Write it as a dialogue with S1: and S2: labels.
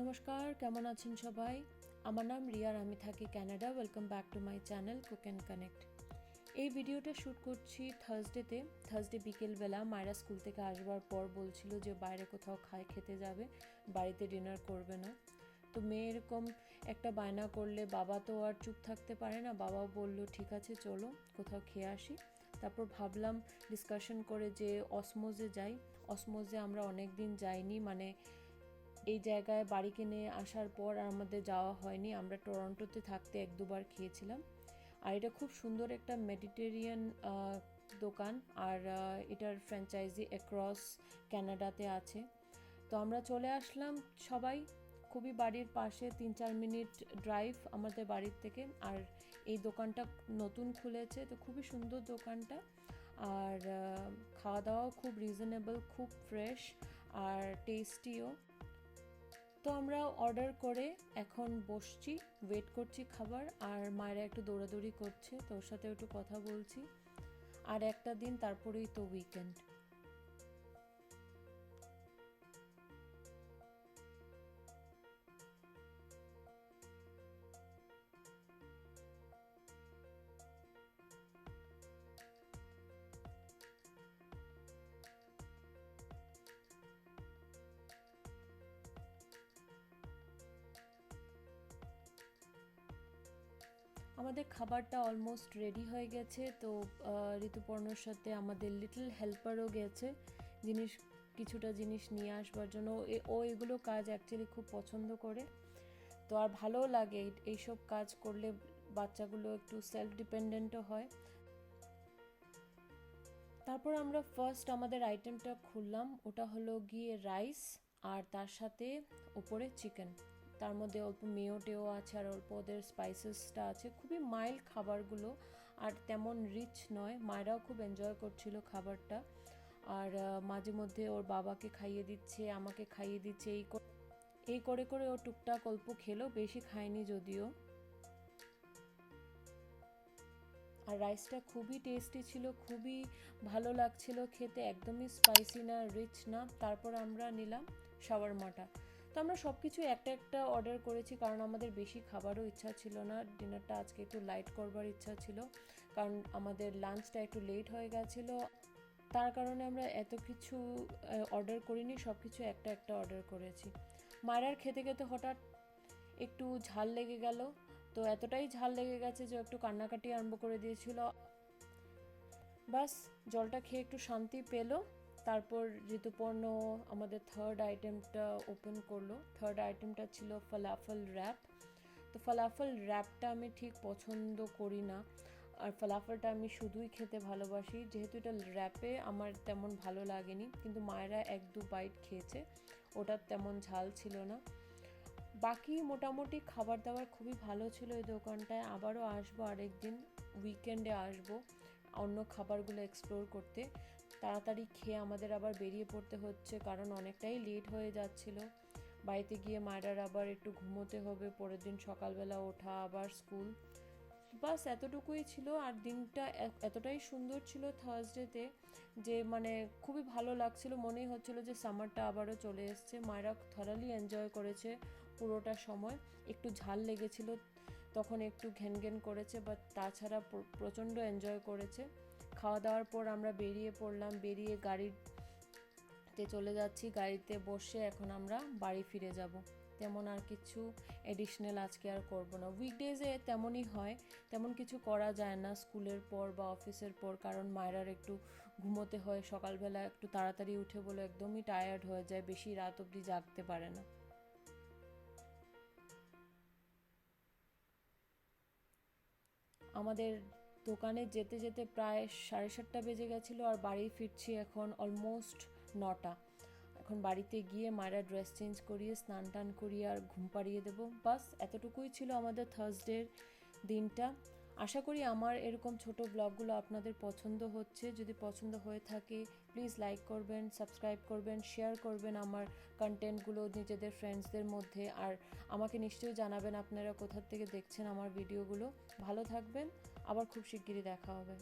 S1: নমস্কার, কেমন আছেন সবাই? আমার নাম রিয়ার আমি থাকি Canada. Welcome back to my channel cook and connect এই ভিডিওটা শ্যুট করছি থার্সডেতে থার্সডে বিকেলবেলা মায়েরা স্কুল থেকে আসবার পর বলছিল যে, বাইরে কোথাও খায় খেতে যাবে, বাড়িতে ডিনার করবে না। তো মেয়ে এরকম একটা বায়না করলে বাবা তো আর চুপ থাকতে পারে না। বাবাও বলল, ঠিক আছে, চলো কোথাও খেয়ে আসি। তারপর ভাবলাম ডিসকাশন করে যে অসমোজে যাই। অসমোজে আমরা অনেক দিন যাইনি মানে এই জায়গায় বাড়ি কিনে আসার পর আর আমাদের যাওয়া হয়নি। আমরা টরন্টোতে থাকতে এক দুবার খেয়েছিলাম। আর এটা খুব সুন্দর একটা মেডিটেরিয়ান দোকান। আর এটার ফ্র্যাঞ্চাইজি অ্যাক্রস ক্যানাডাতে আছে। তো আমরা চলে আসলাম সবাই। খুবই বাড়ির পাশে তিন চার মিনিট ড্রাইভ আমাদের বাড়ির থেকে। আর এই দোকানটা নতুন খুলেছে, তো খুবই সুন্দর দোকানটা। আর খাওয়া দাওয়াও খুব রিজনেবল খুব ফ্রেশ আর টেস্টিও তো আমরা অর্ডার করে এখন বসছি ওয়েট করছি খাবার, আর মায়েরা একটু দৌড়াদৌড়ি করছে তোর সাথে একটু কথা বলছি। আর একটা দিন তারপরেই তো উইকেন্ড আমাদের খাবারটা অলমোস্ট রেডি হয়ে গেছে। তো ঋতুপর্ণর সাথে আমাদের লিটল হেল্পারও গেছে জিনিস কিছুটা জিনিস নিয়ে আসবার জন্য। ও এগুলো কাজ অ্যাকচুয়ালি খুব পছন্দ করে। তো আর ভালোও লাগে এই- এইসব কাজ করলে বাচ্চাগুলো একটু সেলফ ডিপেন্ডেন্টও হয়। তারপর আমরা ফার্স্ট আমাদের আইটেমটা খুললাম, ওটা হলো গিয়ে রাইস আর তার সাথে ওপরে চিকেন তার মধ্যে অল্প মেয়ো টেও আছে আর অল্প ওদের স্পাইসেসটা আছে। খুবই মাইল্ড খাবারগুলো আর তেমন রিচ নয়। মায়েরাও খুব এনজয় করছিল খাবারটা। আর মাঝে মধ্যে ওর বাবাকে খাইয়ে দিচ্ছে, আমাকে খাইয়ে দিচ্ছে, এই এই করে করে ও টুকটাক অল্প খেলো, বেশি খায়নি যদিও। আর রাইসটা খুবই টেস্টি ছিল, খুবই ভালো লাগছিল খেতে, একদমই স্পাইসি না রিচ না। তারপর আমরা নিলাম শাওয়ারমাটা তো আমরা সব কিছু একটা একটা অর্ডার করেছি, কারণ আমাদের বেশি খাবারও ইচ্ছা ছিল না। ডিনারটা আজকে একটু লাইট করবার ইচ্ছা ছিল, কারণ আমাদের লাঞ্চটা একটু লেট হয়ে গেছিল। তার কারণে আমরা এত কিছু অর্ডার করিনি সব কিছু একটা একটা অর্ডার করেছি। মায়ের খেতে খেতে হঠাৎ একটু ঝাল লেগে গেল, তো এতটাই ঝাল লেগে গেছে যে একটু কান্নাকাটি আরম্ভ করে দিয়েছিল। বাস, জলটা খেয়ে একটু শান্তি পেল। তারপর ঋতুপর্ণ আমাদের থার্ড আইটেমটা ওপেন করল থার্ড আইটেমটা ছিল ফালাফল র্যাপ তো ফালাফল র্যাপটা আমি ঠিক পছন্দ করি না। আর ফালাফলটা আমি শুধুই খেতে ভালোবাসি। যেহেতু এটা র্যাপে আমার তেমন ভালো লাগেনি, কিন্তু মায়েরা এক দু বাইট খেয়েছে, ওটার তেমন ঝাল ছিল না। বাকি মোটামুটি খাবার দাবার খুবই ভালো ছিল এই দোকানটায়। আবারও আসব আরেকদিন উইকেন্ডে আসব অন্য খাবারগুলো এক্সপ্লোর করতে। তাড়াতাড়ি খেয়ে আমাদের আবার বেরিয়ে পড়তে হচ্ছে, কারণ অনেকটাই লেট হয়ে যাচ্ছিল। বাড়িতে গিয়ে মায়েরার আবার একটু ঘুমোতে হবে, পরের দিন সকালবেলা ওঠা, আবার স্কুল বাস এতটুকুই ছিল, আর দিনটা এতটাই সুন্দর ছিল থার্সডেতে যে মানে খুবই ভালো লাগছিল। মনেই হচ্ছিল যে সামারটা আবারও চলে এসছে। মায়েরা থরালি এনজয় করেছে পুরোটা সময়। একটু ঝাল লেগেছিল, তখন একটু ঘেন ঘেন করেছে বাট তাছাড়া প্রচণ্ড এনজয় করেছে। খাওয়া দাওয়ার পর আমরা বেরিয়ে পড়লাম, বেরিয়ে গাড়িতে চলে যাচ্ছি। গাড়িতে বসে এখন আমরা বাড়ি ফিরে যাব। তেমন আর কিছু এডিশনাল আজকে আর করব না। উইকডেজে তেমনই হয়, তেমন কিছু করা যায় না স্কুলের পর বা অফিসের পর, কারণ মায়েরার একটু ঘুমোতে হয়, সকালবেলা একটু তাড়াতাড়ি উঠে বলে একদমই টায়ার্ড হয়ে যায়, বেশি রাত অবধি জাগতে পারে না। আমাদের দোকানে যেতে যেতে প্রায় সাড়ে সাতটা বেজে গেছিল আর বাড়ি ফিরছি এখন অলমোস্ট নটা। এখন বাড়িতে গিয়ে মায়েরা ড্রেস চেঞ্জ করিয়ে, স্নান টান করিয়ে আর ঘুম পাড়িয়ে দেবো। বাস এতটুকুই ছিল আমাদের থার্সডের দিনটা। আশা করি আমার এরকম ছোট ব্লগগুলো আপনাদের পছন্দ হচ্ছে। যদি পছন্দ হয়ে থাকে প্লিজ লাইক করবেন সাবস্ক্রাইব করবেন শেয়ার করবেন আমার কন্টেন্টগুলো নিজেদের ফ্রেন্ডসদের মধ্যে। আর আমাকে নিশ্চয়ই জানাবেন আপনারা কোথার থেকে দেখছেন আমার ভিডিওগুলো ভালো থাকবেন, আবার খুব শিগগিরই দেখা হবে।